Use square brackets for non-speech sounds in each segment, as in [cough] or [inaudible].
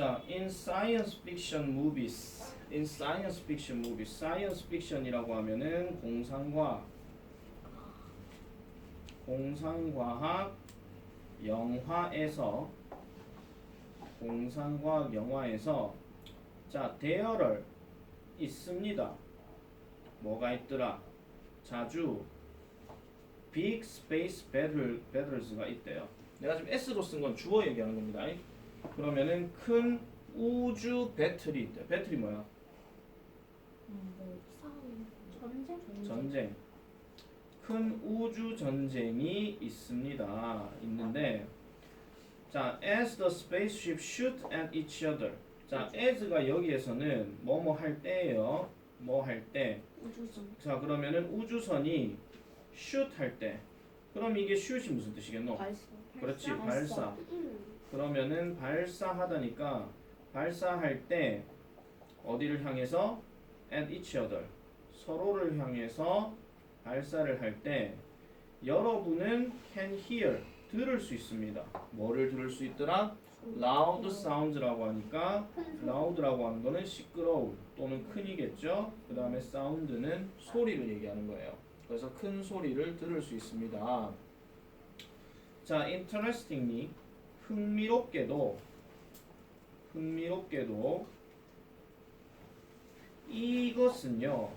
자, in science fiction movies, in science fiction movies, science fiction이라고 하면은 공상과학, 공상과학 영화에서 공상과학 영화에서 자, 대열을 있습니다. 뭐가 있더라? 자주 big space battle, battles가 있대요. 내가 지금 S로 쓴 건 주어 얘기하는 겁니다. 그러면은 큰 우주 배틀이 있대. 배틀이 뭐야? 전쟁 전쟁. 큰 우주 전쟁이 있습니다. 있는데 자, as the spaceship shoot at each other. 자, as가 여기에서는 뭐뭐 할 때예요. 뭐 할 때. 우주선 자, 그러면은 우주선이 shoot 할 때. 그럼 이게 shoot이 무슨 뜻이겠노? 발사 그렇지, 발사. 발사. 음. 그러면은 발사하다니까 발사할 때 어디를 향해서 at each other 서로를 향해서 발사를 할 때 여러분은 can hear 들을 수 있습니다. 뭐를 들을 수 있더라? loud sounds라고 하니까 loud라고 하는 거는 시끄러움 또는 큰이겠죠. 그 다음에 sound는 소리를 얘기하는 거예요. 그래서 큰 소리를 들을 수 있습니다. 자, interestingly 흥미롭게도 흥미롭게도 이것은요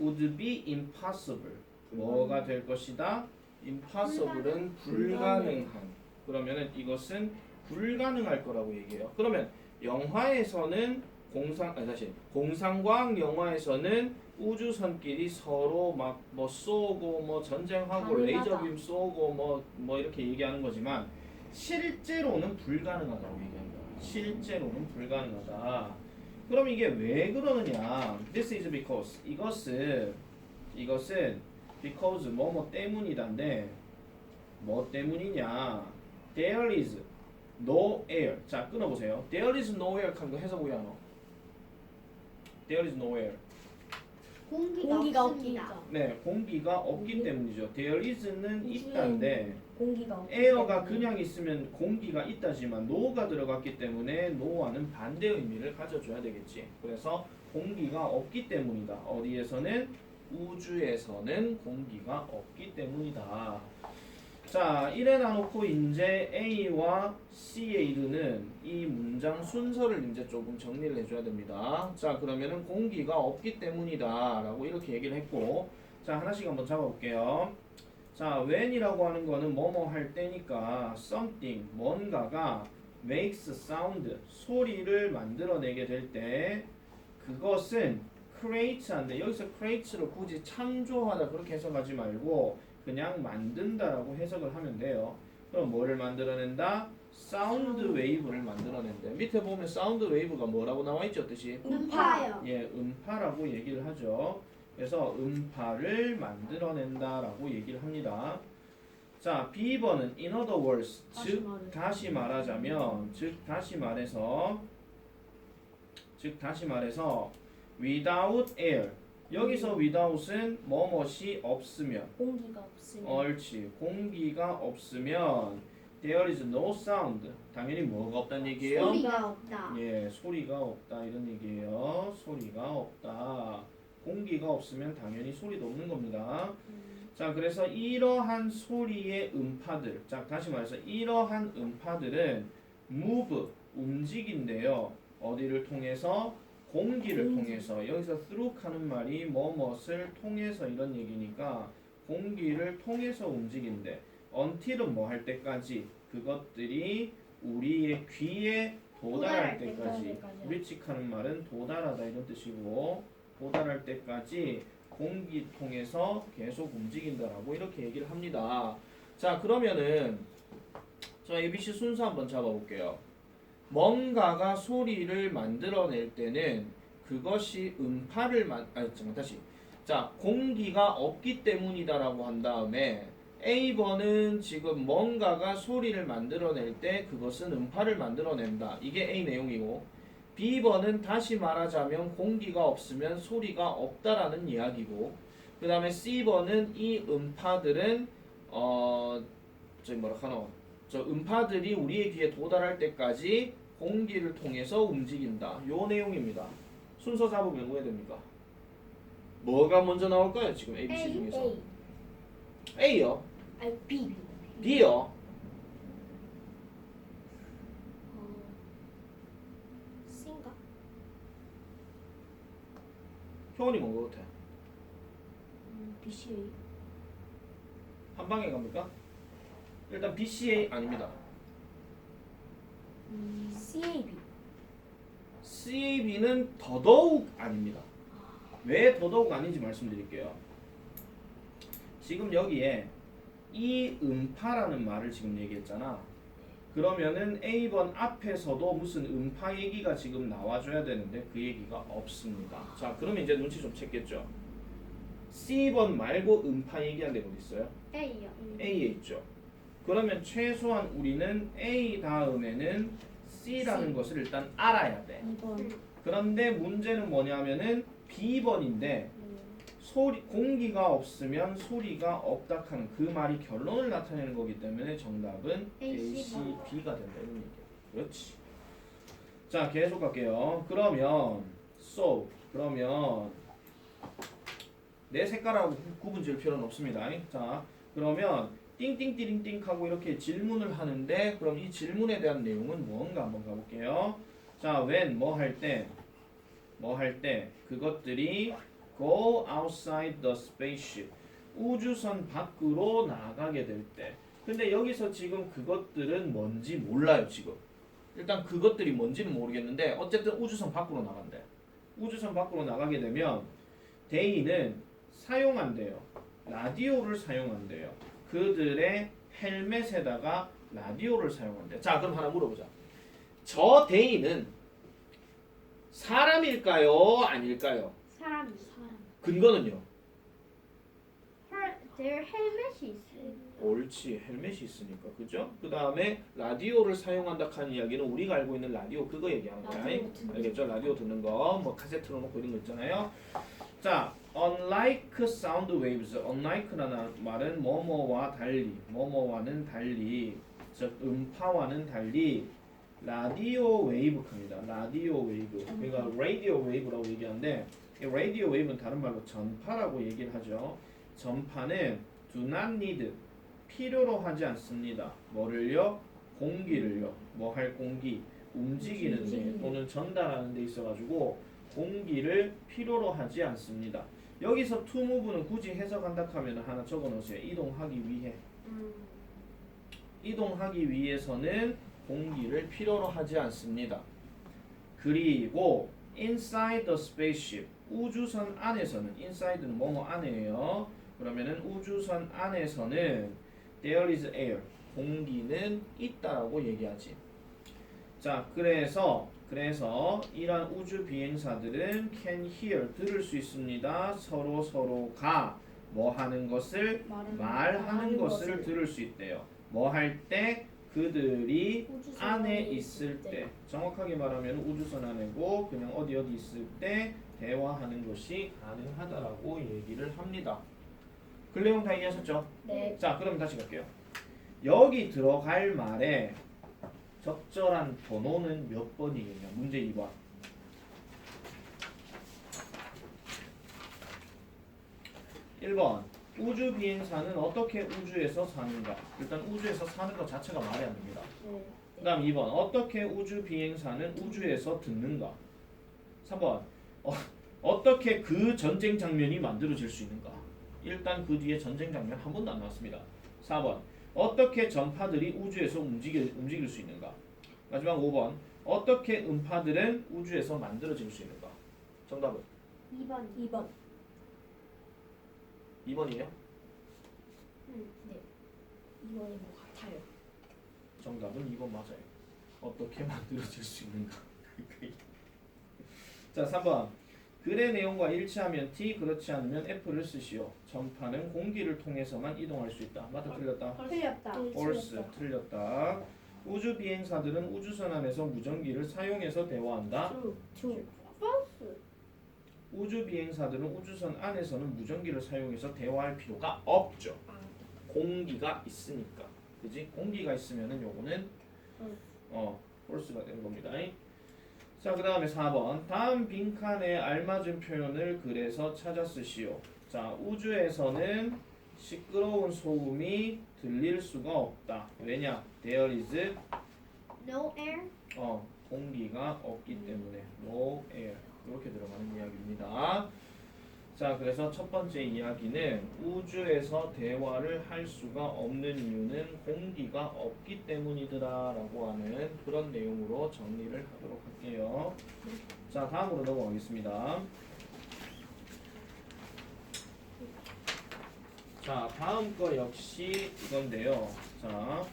would be impossible. 뭐가 될 것이다? impossible은 불가능한 그러면은 이것은 불가능할 거라고 얘기해요. 그러면 영화에서는 공상 아니 다시 공상과학 영화에서는 우주선끼리 서로 막 뭐 쏘고 뭐 전쟁하고. 레이저빔 쏘고 뭐뭐 이렇게 얘기하는 거지만 실제로는 불가능하다고 얘기한다. 실제로는 불가능하다. 그럼 이게 왜 그러느냐? This is because 이것은 이것은 because 뭐뭐 때문이다인데 뭐 때문이냐? There is no air. 자 끊어보세요. There is no air 하는 거 해석 왜 하노? There is no air. 공기가, 공기가 없습니다. 없기죠. 네, 공기가 없기 때문이죠. There is는 있다인데 공기가 없기 에어가 때문에. 그냥 있으면 공기가 있다지만 no가 들어갔기 때문에 no와는 반대 의미를 가져줘야 되겠지. 그래서 공기가 없기 때문이다. 어디에서는 우주에서는 공기가 없기 때문이다. 자, 이래 놔놓고 이제 A와 C에 이르는 이 문장 순서를 이제 조금 정리를 해줘야 됩니다. 자, 그러면은 공기가 없기 때문이다 라고 이렇게 얘기를 했고, 자 하나씩 한번 잡아볼게요. 자, when이라고 하는 거는 뭐뭐 할 때니까 something 뭔가가 makes sound 소리를 만들어내게 될 때 그것은 create한데 여기서 create를 굳이 창조하다 그렇게 해석하지 말고 그냥 만든다라고 해석을 하면 돼요. 그럼 뭐를 만들어낸다? 사운드 웨이브를 만들어낸대. 밑에 보면 사운드 웨이브가 뭐라고 나와 있죠, 뜻이? 음파요. 예, 음파라고 얘기를 하죠. 그래서 음파를 만들어낸다라고 얘기를 합니다. 자, B번은 in other words, 다시 즉 말해. 다시 말하자면, 즉 다시 말해서, 즉 다시 말해서 without air. 여기서 without은 뭐뭇이 없으면, 공기가 없으면 옳지. 공기가 없으면 there is no sound. 당연히 뭐가 없다는 얘기예요? 소리가 없다. 예, 소리가 없다 이런 얘기예요. 소리가 없다. 공기가 없으면 당연히 소리도 없는 겁니다. 자, 그래서 이러한 소리의 음파들. 자, 다시 말해서 이러한 음파들은 move 움직인데요. 어디를 통해서 공기를 공기. 통해서 여기서 through 하는 말이 뭐뭇을 통해서 이런 얘기니까 공기를 통해서 움직인대. until은 뭐 할 때까지 그것들이 우리의 귀에 도달할 때까지 때까지. 리치하는 말은 도달하다 이런 뜻이고 도달할 때까지 공기 통해서 계속 움직인다라고 이렇게 얘기를 합니다. 자 그러면은 자 ABC 순서 한번 잡아볼게요. 뭔가가 소리를 만들어낼 때는 그것이 음파를 만 아니 잠깐 다시 자 공기가 없기 때문이다라고 한 다음에 A번은 지금 뭔가가 소리를 만들어낼 때 그것은 음파를 만들어낸다. 이게 A 내용이고 B번은 다시 말하자면 공기가 없으면 소리가 없다라는 이야기고 그 다음에 C번은 이 음파들은 어 저기 뭐라 하노 저 음파들이 우리의 귀에 도달할 때까지 공기를 통해서 움직인다. 요 내용입니다. 순서 잡으면 왜 됩니까? 뭐가 먼저 나올까요? 지금 A, B, C 중에서 A. 아니 B. B요. 어. C인가? 효원이 뭔것 같아? 음, B, C, A. 한 방에 갑니까? 일단 BCA 아닙니다. 음, C, A, B. CAB는 더더욱 아닙니다. 왜 더더욱 아닌지 말씀드릴게요. 지금 여기에 이 음파라는 말을 지금 얘기했잖아. 그러면은 A번 앞에서도 무슨 음파 얘기가 지금 나와줘야 되는데 그 얘기가 없습니다. 자, 그러면 이제 눈치 좀 챘겠죠. C번 말고 음파 얘기한 데가 어디 있어요? A요. A에 있죠. 그러면 최소한 우리는 A 다음에는 C라는. 것을 일단 알아야 돼. 2번. 그런데 문제는 뭐냐면은 B번인데 소리 공기가 없으면 소리가 없다 하는 그 말이 결론을 나타내는 거기 때문에 정답은 A, C, B가 된다 이런 얘기야. 그렇지. 자 계속 갈게요. 그러면 so 그러면 내 색깔하고 구분 지을 필요는 없습니다. 자 그러면 띵띵띠링띵 하고 이렇게 질문을 하는데 그럼 이 질문에 대한 내용은 뭔가 한번 가볼게요. 자 when 뭐 할 때 뭐 할 때 그것들이 go outside the spaceship 우주선 밖으로 나가게 될 때. 근데 여기서 지금 그것들은 뭔지 몰라요 지금. 일단 그것들이 뭔지는 모르겠는데 어쨌든 우주선 밖으로 나간대. 우주선 밖으로 나가게 되면 데이는 사용한대요. 라디오를 사용한대요 그들의 헬멧에다가 라디오를 사용한대 자 그럼 하나 물어보자 저 데이는 사람일까요 아닐까요 사람이. 사람. 근거는요 Her, their helmet이 있어요. 옳지 헬멧이 있으니까 그죠? 그 다음에 라디오를 사용한다 하는 이야기는 우리가 알고 있는 라디오 그거 얘기하는 거야 라디오 듣는 알겠죠? 라디오 듣는 거뭐 카세트 틀어놓고 이런 거 있잖아요 자 unlike sound waves unlike라는 말은 뭐뭐와 달리 뭐뭐와는 달리 즉 음파와는 달리 라디오 웨이브 합니다 라디오 웨이브 그러니까 라디오 웨이브라고 얘기하는데 이 라디오 웨이브는 다른 말로 전파라고 얘기를 하죠 전파는 do not need 필요로 하지 않습니다. 뭐를요? 공기를요. 뭐 할 공기? 움직이는 데. 또는 전달하는 데 있어 가지고 공기를 필요로 하지 않습니다. 여기서 to move는 굳이 해석한다 하면 하나 적어놓으세요. 이동하기 위해. 음. 이동하기 위해서는 공기를 필요로 하지 않습니다. 그리고 inside the spaceship 우주선 안에서는 inside는 뭐뭐 안에요. 그러면은 우주선 안에서는 there is air 공기는 있다라고 얘기하지. 자, 그래서 그래서 이러한 우주 비행사들은 can hear 들을 수 있습니다. 서로 서로가 뭐 하는 것을 말하는 것을 들을 수 있대요. 뭐 할 때 그들이 안에 있을 때 정확하게 말하면 우주선 안에고 그냥 어디 어디 있을 때 대화하는 것이 가능하다라고 얘기를 합니다. 그 내용 다 이해하셨죠? 네. 자, 그럼 다시 갈게요. 여기 들어갈 말에 적절한 번호는 몇 번이겠냐? 문제 2번. 1번. 우주 비행사는 어떻게 우주에서 사는가? 일단 우주에서 사는 것 자체가 말이 안 됩니다. 네. 그 다음 2번. 어떻게 우주 비행사는 우주에서 듣는가? 3번. 어, 어떻게 그 전쟁 장면이 만들어질 수 있는가? 일단 그 뒤에 전쟁 장면 한 번도 안 나왔습니다. 4번. 어떻게 전파들이 우주에서 움직일, 움직일 수 있는가? 마지막 5번. 어떻게 음파들은 우주에서 만들어질 수 있는가? 정답은 2번. 2번. 2번이에요? 음. 네. 2번인 것 같아요. 정답은 2번 맞아요. 어떻게 [laughs] 만들어질 수 있는가? [laughs] 자, 3번. 글의 내용과 일치하면 T, 그렇지 않으면 F를 쓰시오. 전파는 공기를 통해서만 이동할 수 있다. 맞다, 틀렸다? 틀렸다. false, 틀렸다. 우주 비행사들은 우주선 안에서 무전기를 사용해서 대화한다. true. true. false. 우주 비행사들은 우주선 안에서는 무전기를 사용해서 대화할 필요가 없죠. 아. 공기가 있으니까. 그지? 공기가 있으면은 요거는 응. 어 폴스가 되는 겁니다. 자, 그 다음에 4번. 다음 빈칸에 알맞은 표현을 그래서 찾아 쓰시오. 자, 우주에서는 시끄러운 소음이 들릴 수가 없다. 왜냐? There is No air. 어, 공기가 없기 때문에 no air 이렇게 들어가는 이야기입니다. 자, 그래서 첫 번째 이야기는 우주에서 대화를 할 수가 없는 이유는 공기가 없기 때문이더라라고 하는 그런 내용으로 정리를 하도록 할게요. 자, 다음으로 넘어가겠습니다. 자, 다음 거 역시 이건데요. 자,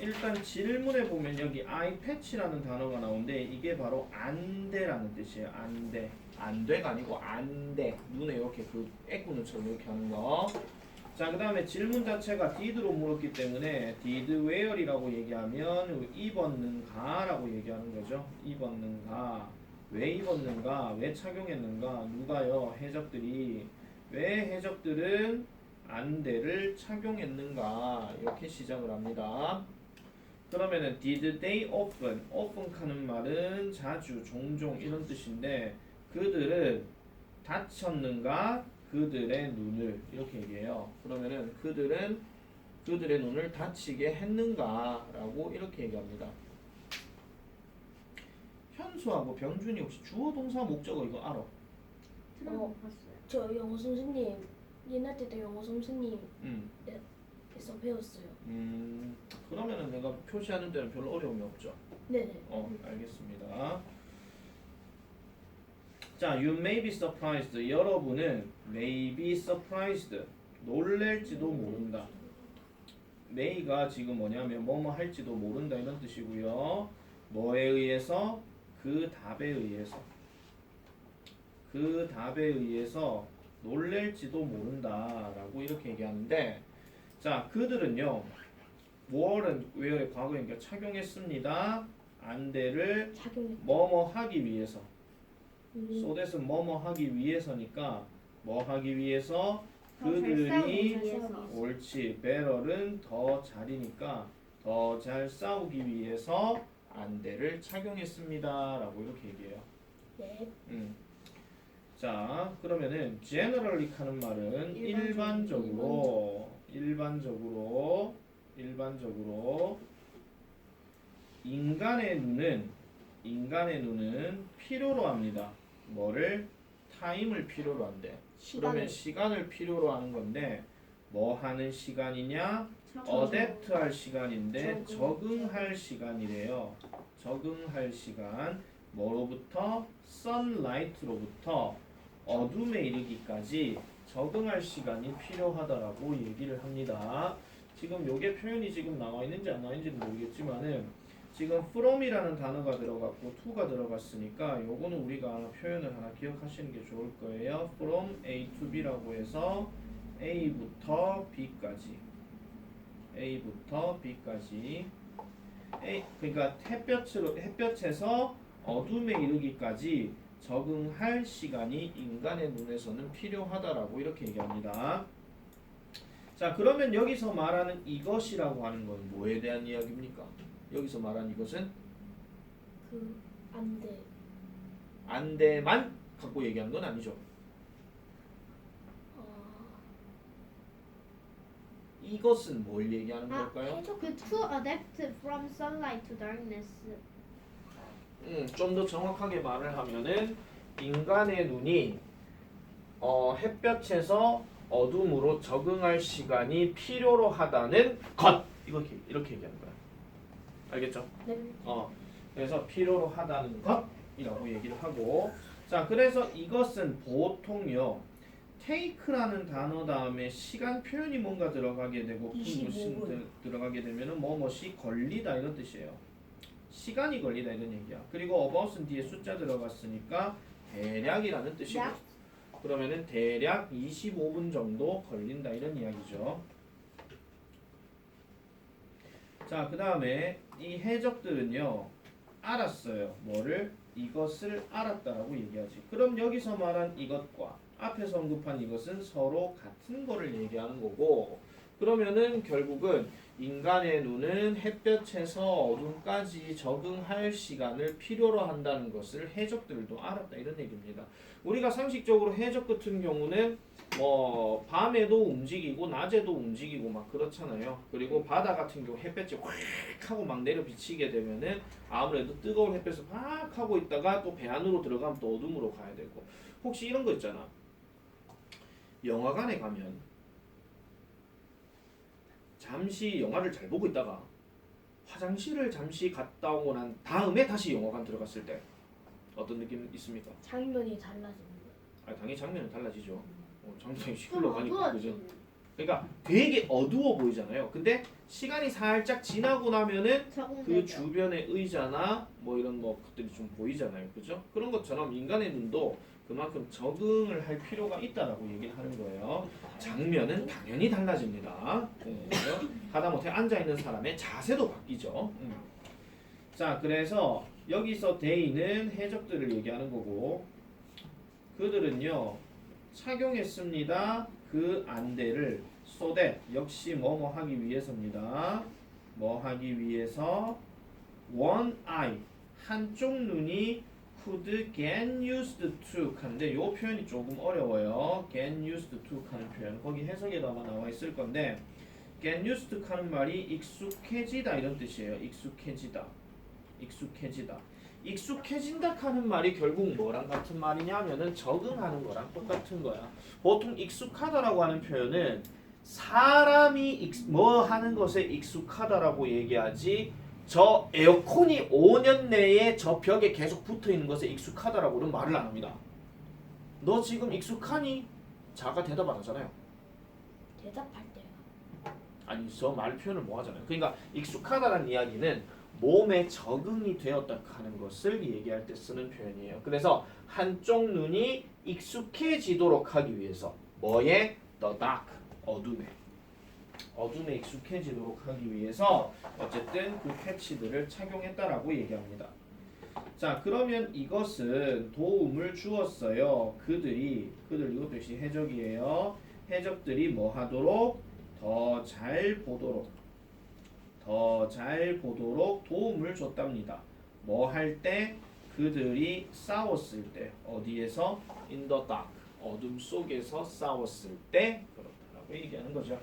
일단 질문에 보면 여기 아이 패치라는 단어가 나오는데 이게 바로 안돼라는 뜻이에요. 안돼. 안 돼가 아니고 안돼. 눈에 이렇게 그 애꾸눈처럼 이렇게 하는 거. 자, 그 다음에 질문 자체가 did로 물었기 때문에 did where이라고 얘기하면 입었는가 라고 얘기하는 거죠. 입었는가. 왜 입었는가? 왜 착용했는가? 누가요? 해적들이 왜 해적들은 안대를 착용했는가? 이렇게 시작을 합니다. 그러면은 did they often often 하는 말은 자주 종종 이런 뜻인데 그들은 다쳤는가 그들의 눈을 이렇게 얘기해요 그러면은 그들은 그들의 눈을 다치게 했는가라고 이렇게 얘기합니다 현수하고 병준이 혹시 주어 동사 목적어 이거 알아? 들어봤어요. 저 영어 선생님 옛날 때도 영어 선생님에서 음, 배웠어요. 음 그러면은 내가 표시하는 데는 별로 어려움이 없죠 네네. 어, 알겠습니다. 자, you may be surprised. 여러분은 may be surprised. 놀랄지도 모른다. may가 지금 뭐냐면 뭐뭐 할지도 모른다 이런 뜻이고요. 뭐에 의해서 그 답에 의해서 그 답에 의해서 놀랄지도 모른다라고 이렇게 얘기하는데 자 그들은요 월은 왜의 과거니까 착용했습니다 안대를 뭐뭐 하기 위해서 음, 소댓은 뭐뭐 하기 위해서니까 뭐 하기 위해서 그들이. 옳지 배럴은 더 잘이니까 더 잘 싸우기 위해서 안대를 착용했습니다 라고 이렇게 얘기해요. 네. 음. 자 그러면은 generally 하는 말은 일반적으로 일반적으로 일반적으로 인간의 눈은 인간의 눈은 필요로 합니다. 뭐를 타임을 필요로 한대. 그러면 시간을 시간을 필요로 하는 건데 뭐 하는 시간이냐? 어댑트할 시간인데 적응. 적응 할 시간이래요. 적응할 시간 뭐로부터 sunlight로부터 어둠에 이르기까지 적응할 시간이 필요하다라고 얘기를 합니다. 지금 요게 표현이 지금 나와 있는지 안 나와 있는지는 모르겠지만은 지금 from이라는 단어가 들어갔고 to가 들어갔으니까 요거는 우리가 표현을 하나 기억하시는 게 좋을 거예요. from A to B라고 해서 A부터 B까지 A부터 B까지 A 그러니까 햇볕으로 햇볕에서 어둠에 이르기까지 적응할 시간이 인간의 눈에서는 필요하다라고 이렇게 얘기합니다. 자 그러면 여기서 말하는 이것이라고 하는 건 뭐에 대한 이야기입니까? 여기서 말하는 이것은 그 안돼 안대만 갖고 얘기하는 건 아니죠. 어, 이것은 뭘 얘기하는 아, 걸까요? 그 to adapt from sunlight to darkness. 음, 좀 더 정확하게 말을 하면은 인간의 눈이 어, 햇볕에서 어둠으로 적응할 시간이 필요로 하다는 것 이렇게 이렇게 얘기하는 거야. 알겠죠? 네. 어, 그래서 필요로 하다는 것이라고 얘기를 하고 자 그래서 이것은 보통요 take라는 단어 다음에 시간 표현이 뭔가 들어가게 되고 25 무슨 분. 들- 들어가게 되면은 뭐뭐시 걸리다 이런 뜻이에요 시간이 걸리다 이런 얘기야 그리고 about은 뒤에 숫자 들어갔으니까 대략이라는 뜻이고 약. 그러면은 대략 25분 정도 걸린다 이런 이야기죠 자, 그 다음에 이 해적들은요, 알았어요. 뭐를? 이것을 알았다라고 얘기하지. 그럼 여기서 말한 이것과 앞에서 언급한 이것은 서로 같은 거를 얘기하는 거고, 그러면은 결국은 인간의 눈은 햇볕에서 어둠까지 적응할 시간을 필요로 한다는 것을 해적들도 알았다 이런 얘기입니다. 우리가 상식적으로 해적 같은 경우는 뭐 밤에도 움직이고 낮에도 움직이고 막 그렇잖아요. 그리고 바다 같은 경우 햇볕이 확 하고 막 내려 비치게 되면은 아무래도 뜨거운 햇볕을 팍 하고 있다가 또 배 안으로 들어가면 또 어둠으로 가야 되고 혹시 이런 거 있잖아. 영화관에 가면 잠시 영화를 잘 보고 있다가 화장실을 잠시 갔다 오고 난 다음에 다시 영화관 들어갔을 때 어떤 느낌 있습니까? 장면이 달라집니다. 아 당연히 장면은 달라지죠. 어, 장면이 좀 시끌러가니까 그죠? 그러니까 되게 어두워 보이잖아요. 근데 시간이 살짝 지나고 나면은 그. 주변의 의자나 뭐 이런 뭐 것들이 좀 보이잖아요. 그죠? 그런 것처럼 인간의 눈도 그만큼 적응을 할 필요가 있다라고 얘기를 하는 거예요. 장면은 당연히 달라집니다. 네, 하다못해 앉아 있는 사람의 자세도 바뀌죠. 음. 자, 그래서 여기서 데이는 해적들을 얘기하는 거고 그들은요 착용했습니다. 그 안대를 so 역시 뭐뭐 하기 위해서입니다. 뭐 하기 위해서 one eye 한쪽 눈이 could get used to 하는데 요 표현이 조금 어려워요. get used to 하는 표현 거기 해석에도 아마 나와 있을 건데 get used to 하는 말이 익숙해지다 이런 뜻이에요. 익숙해지다. 익숙해지다. 익숙해진다 하는 말이 결국 뭐랑 같은 말이냐면은 적응하는 거랑 똑같은 거야. 보통 익숙하다라고 하는 표현은 사람이 익- 뭐 하는 것에 익숙하다라고 얘기하지 저 에어컨이 5년 내에 저 벽에 계속 붙어 있는 것에 익숙하다라고는 말을 안 합니다. 너 지금 익숙하니? 자가 대답 안 하잖아요. 대답할 때가 아니 저 말 표현을 뭐 하잖아요. 그러니까 익숙하다는 이야기는 몸에 적응이 되었다 하는 것을 얘기할 때 쓰는 표현이에요. 그래서 한쪽 눈이 익숙해지도록 하기 위해서 뭐에 the dark 어둠에 어둠에 익숙해지도록 하기 위해서 어쨌든 그 패치들을 착용했다라고 얘기합니다. 자 그러면 이것은 도움을 주었어요. 그들이 그들 이것도 역시 해적이에요. 해적들이 뭐 하도록 더 잘 보도록 더 잘 보도록 도움을 줬답니다. 뭐 할 때 그들이 싸웠을 때 어디에서 in the dark 어둠 속에서 싸웠을 때 그렇다라고 얘기하는 거죠.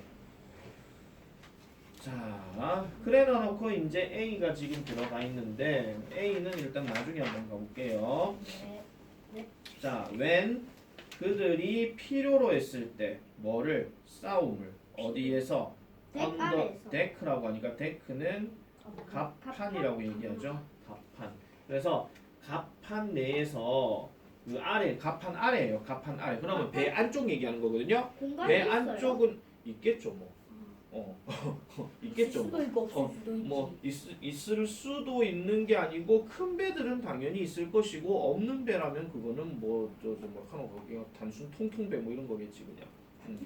자, 그래 놔놓고 이제 A가 지금 들어가 있는데 A는 일단 나중에 한번 가볼게요. 네. 자, when 그들이 필요로 했을 때 뭐를 싸움을 어디에서 덱 the 아래에서. deck라고 하니까 deck는 갑판이라고 얘기하죠. 갑판. 그래서 갑판 내에서 그 아래 갑판 아래예요. 갑판 아래. 그러면 배 안쪽 얘기하는 거거든요. 공간이 배 있어요. 안쪽은 있겠죠, 뭐. 어, [laughs] 있겠죠. 있을 수도 있고 없을 어, 수도 있지. 뭐 있, 있을 수도 있는 게 아니고 큰 배들은 당연히 있을 것이고 없는 배라면 그거는 뭐저뭐 하는 거 그냥 단순 통통배 뭐 이런 거겠지 그냥 음,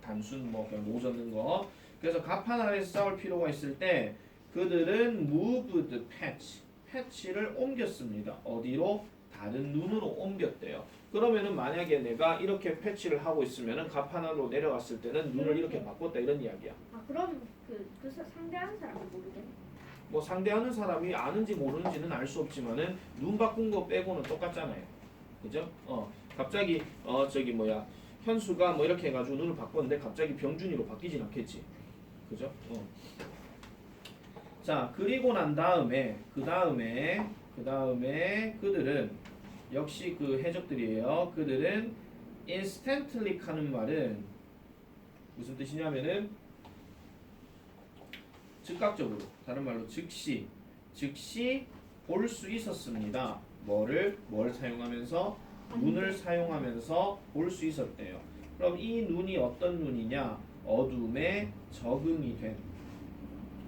단순 뭐 그냥 모젓는 거 그래서 갑판 아래에서 싸울 필요가 있을 때 그들은 moved patch 패치를 옮겼습니다 어디로 다른 눈으로 옮겼대요 그러면은 만약에 내가 이렇게 패치를 하고 있으면은 갑판 안으로 내려갔을 때는 눈을 이렇게 바꿨다 이런 이야기야. 아 그럼 그, 그 사- 상대하는 사람이 모르겠네. 뭐 상대하는 사람이 아는지 모르는지는 알 수 없지만은 눈 바꾼 거 빼고는 똑같잖아요. 그죠? 어 갑자기 어 저기 뭐야 현수가 뭐 이렇게 해가지고 눈을 바꿨는데 갑자기 병준이로 바뀌진 않겠지. 그죠? 어. 자 그리고 난 다음에 그 다음에 그 다음에 그들은 역시 그 해적들이에요. 그들은 instantly 하는 말은 무슨 뜻이냐면은 즉각적으로 다른 말로 즉시 즉시 볼 수 있었습니다. 뭐를 뭘 사용하면서 눈을 사용하면서 볼 수 있었대요. 그럼 이 눈이 어떤 눈이냐? 어둠에 적응이 된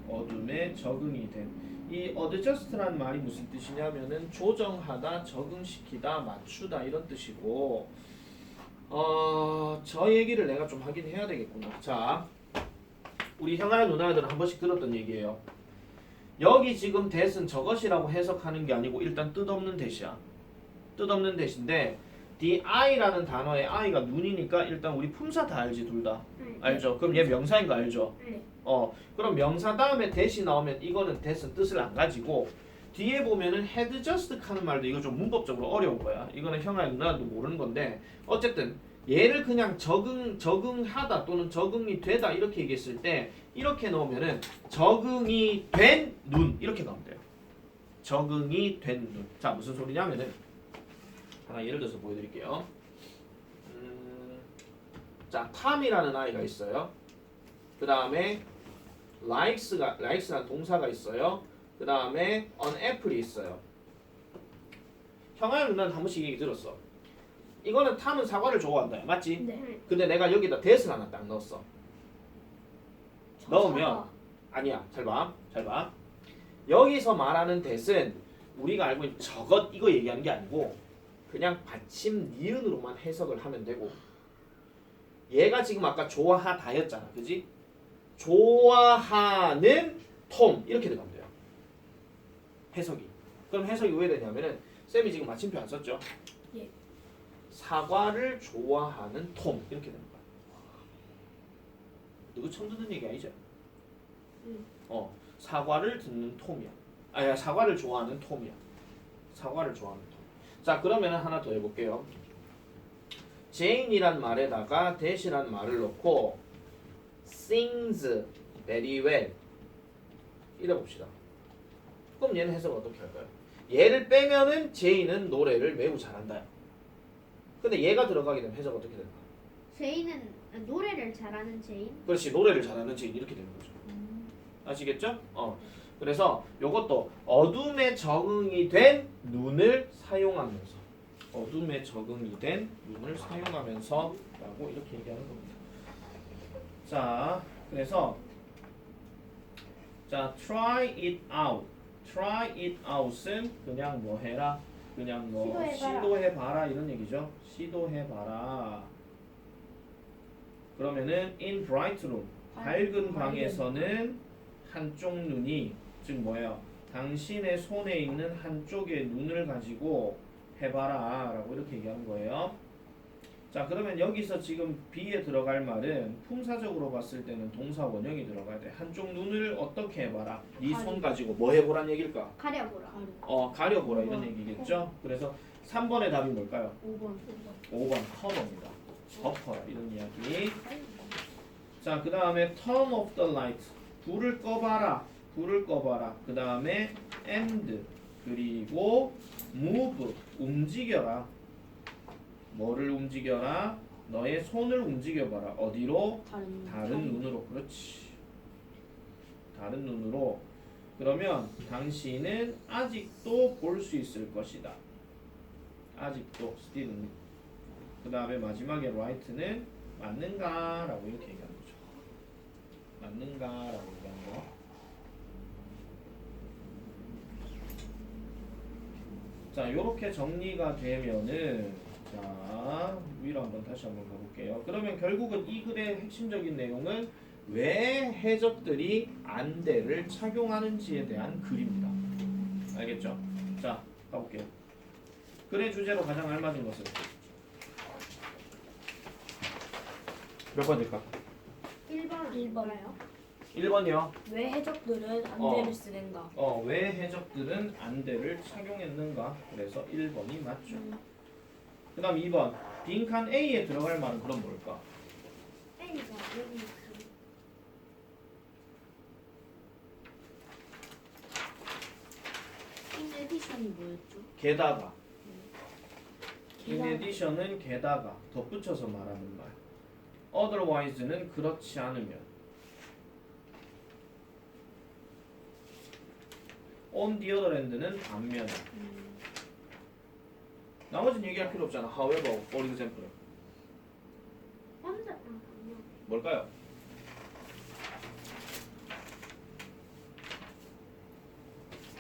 어둠에 적응이 된이 어드저스트라는 말이 무슨 뜻이냐면은 조정하다, 적응시키다, 맞추다 이런 뜻이고 어, 저 얘기를 내가 좀 하긴 해야 되겠구나. 자, 우리 형아 누나들은 한 번씩 들었던 얘기예요. 여기 지금 대은 저것이라고 해석하는 게 아니고 일단 뜻없는 대시야. 뜻없는 대신데 the eye라는 단어의 eye가 눈이니까 일단 우리 품사 다 알지 둘 다. 네. 알죠? 그럼 얘 명사인 거 알죠? 네. 어, 그럼 명사 다음에 대시 나오면 이거는 대신 뜻을 안 가지고 뒤에 보면은 head just 하는 말도 이거 좀 문법적으로 어려운 거야. 이거는 형아 누나도 모르는 건데 어쨌든 얘를 그냥 적응 적응하다 또는 적응이 되다 이렇게 얘기했을 때 이렇게 넣으면은 적응이 된 눈 이렇게 가면 돼요. 적응이 된 눈. 자 무슨 소리냐면은 하나 예를 들어서 보여드릴게요. 음, 자 탐이라는 아이가 있어요. 그 다음에 likes가 likes라는 동사가 있어요. 그 다음에 on apple이 있어요. 형아 누나는 한 번씩 얘기 들었어. 이거는 탐은 사과를 좋아한다. 맞지? 네. 근데 내가 여기다 대을 하나 딱 넣었어. 넣으면 아니야. 잘 봐. 잘 봐. 여기서 말하는 대은 우리가 알고 있는 저것 이거 얘기하는 게 아니고 그냥 받침 니은으로만 해석을 하면 되고 얘가 지금 아까 좋아하다였잖아. 그지? 좋아하는 톰 이렇게 들어가면 돼요. 해석이. 그럼 해석이 왜 되냐면은 쌤이 지금 마침표 안 썼죠? 예. 사과를 좋아하는 톰 이렇게 되는 거야. 누구 처음 듣는 얘기 아니죠? 음. 어 사과를 듣는 톰이야. 아야 사과를 좋아하는 톰이야. 사과를 좋아하는 톰. 자 그러면 하나 더 해볼게요. 제인이란 말에다가 대시란 말을 넣고 sings very well 이래 봅시다. 그럼 얘는 해석을 어떻게 할까요? 얘를 빼면은 제인은 노래를 매우 잘한다. 근데 얘가 들어가게 되면 해석 어떻게 될까? 제인은 노래를 잘하는 제인. 그렇지 노래를 잘하는 제인 이렇게 되는 거죠. 아시겠죠? 어. 그래서 요것도 어둠에 적응이 된 눈을 사용하면서 어둠에 적응이 된 눈을 사용하면서 라고 이렇게 얘기하는 겁니다. 자, 그래서 자, try it out. try it out은 그냥 뭐 해라. 그냥 뭐 시도해봐라. 시도해봐라 이런 얘기죠. 시도해봐라. 그러면은 in bright room 밝은 방에서는 한쪽 눈이 즉 뭐예요? 당신의 손에 있는 한쪽의 눈을 가지고 해봐라 라고 이렇게 얘기하는 거예요. 자 그러면 여기서 지금 B에 들어갈 말은 품사적으로 봤을 때는 동사 원형이 들어가야 돼. 한쪽 눈을 어떻게 해봐라. 네 손 가지고 뭐 해보란 얘기일까? 가려보라. 어 가려보라 이런 얘기겠죠. 그래서 3번의 답이 뭘까요? 5번. 5번 커버입니다. 덮어라 이런 이야기. 자, 그 다음에 turn off the light. 불을 꺼봐라. 불을 꺼봐라. 그 다음에 and 그리고 move 움직여라. 뭐를 움직여라? 너의 손을 움직여봐라. 어디로? 다른 다른 눈으로. 그렇지. 다른 눈으로. 그러면 당신은 아직도 볼 수 있을 것이다. 아직도 still. 그 다음에 마지막에 right는 맞는가라고 이렇게 얘기하는 거죠. 맞는가라고 얘기하는 거. 자, 요렇게 정리가 되면은 자, 위로 한번 다시 한번 가볼게요. 그러면 결국은 이 글의 핵심적인 내용은 왜 해적들이 안대를 착용하는지에 대한 글입니다. 알겠죠? 자, 가볼게요. 글의 주제로 가장 알맞은 것은 몇 번일까? 1번 일 번. 아닐까요? 1번이요. 왜 해적들은 어. 안대를 쓰는가? 어, 왜 해적들은 안대를 착용했는가? 그래서 1번이 맞죠. 그 다음 2번. 빈칸 A에 들어갈 말은 그럼 뭘까? A가 여기 있어. 인 에디션이 뭐였죠? 게다가. in 게다가. addition은 게다가 덧붙여서 말하는 말. otherwise는 그렇지 않으면. On the other hand는 반면에. 나머지는 얘기할 필요 없잖아. however, for example. 혼자. 뭘까요?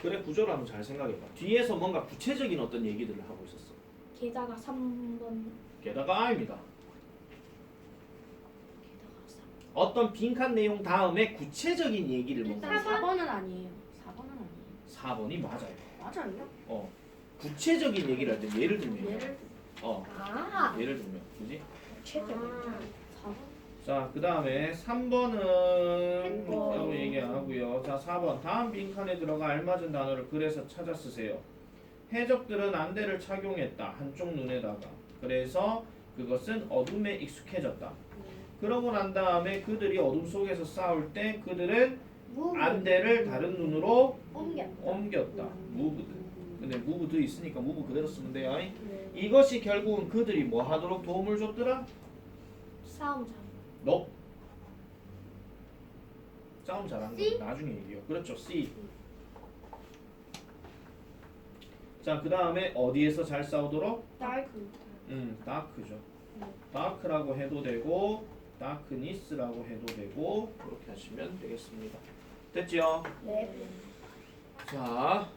그래 구조를 한번 잘 생각해봐. 뒤에서 뭔가 구체적인 어떤 얘기들을 하고 있었어. 게다가 3번 게다가 I입니다. 3 어떤 빈칸 내용 다음에 구체적인 얘기를 뭔가 일단 사번? 4번은 아니에요 4번은 아니에요 4번이 맞아요. 맞아요? 어 구체적인 얘기를 할 때 예를 들면 예를 어 아, 예를 들면 그지? 최대. 자, 그 다음에 3번은 핸드폰. 라고 얘기 안 하고요. 자, 4번 다음 빈칸에 들어가 알맞은 단어를 그래서 찾아 쓰세요. 해적들은 안대를 착용했다. 한쪽 눈에다가. 그래서 그것은 어둠에 익숙해졌다. 그러고 난 다음에 그들이 어둠 속에서 싸울 때 그들은 무브 안대를 다른 눈으로 옮겨. 옮겼다. 무브드. 근데 무브드 있으니까 무브 그대로 쓰면 돼요. 네. 이것이 결국은 그들이 뭐 하도록 도움을 줬더라? 싸움 잘. 너 싸움 잘하는 C? 건 나중에 얘기요. 그렇죠. C. 자, 그 다음에 어디에서 잘 싸우도록? 다크. 음, 다크죠. 다크라고 해도 되고, 다크니스라고 해도 되고, 그렇게 하시면 되겠습니다. 됐죠? 네. 자,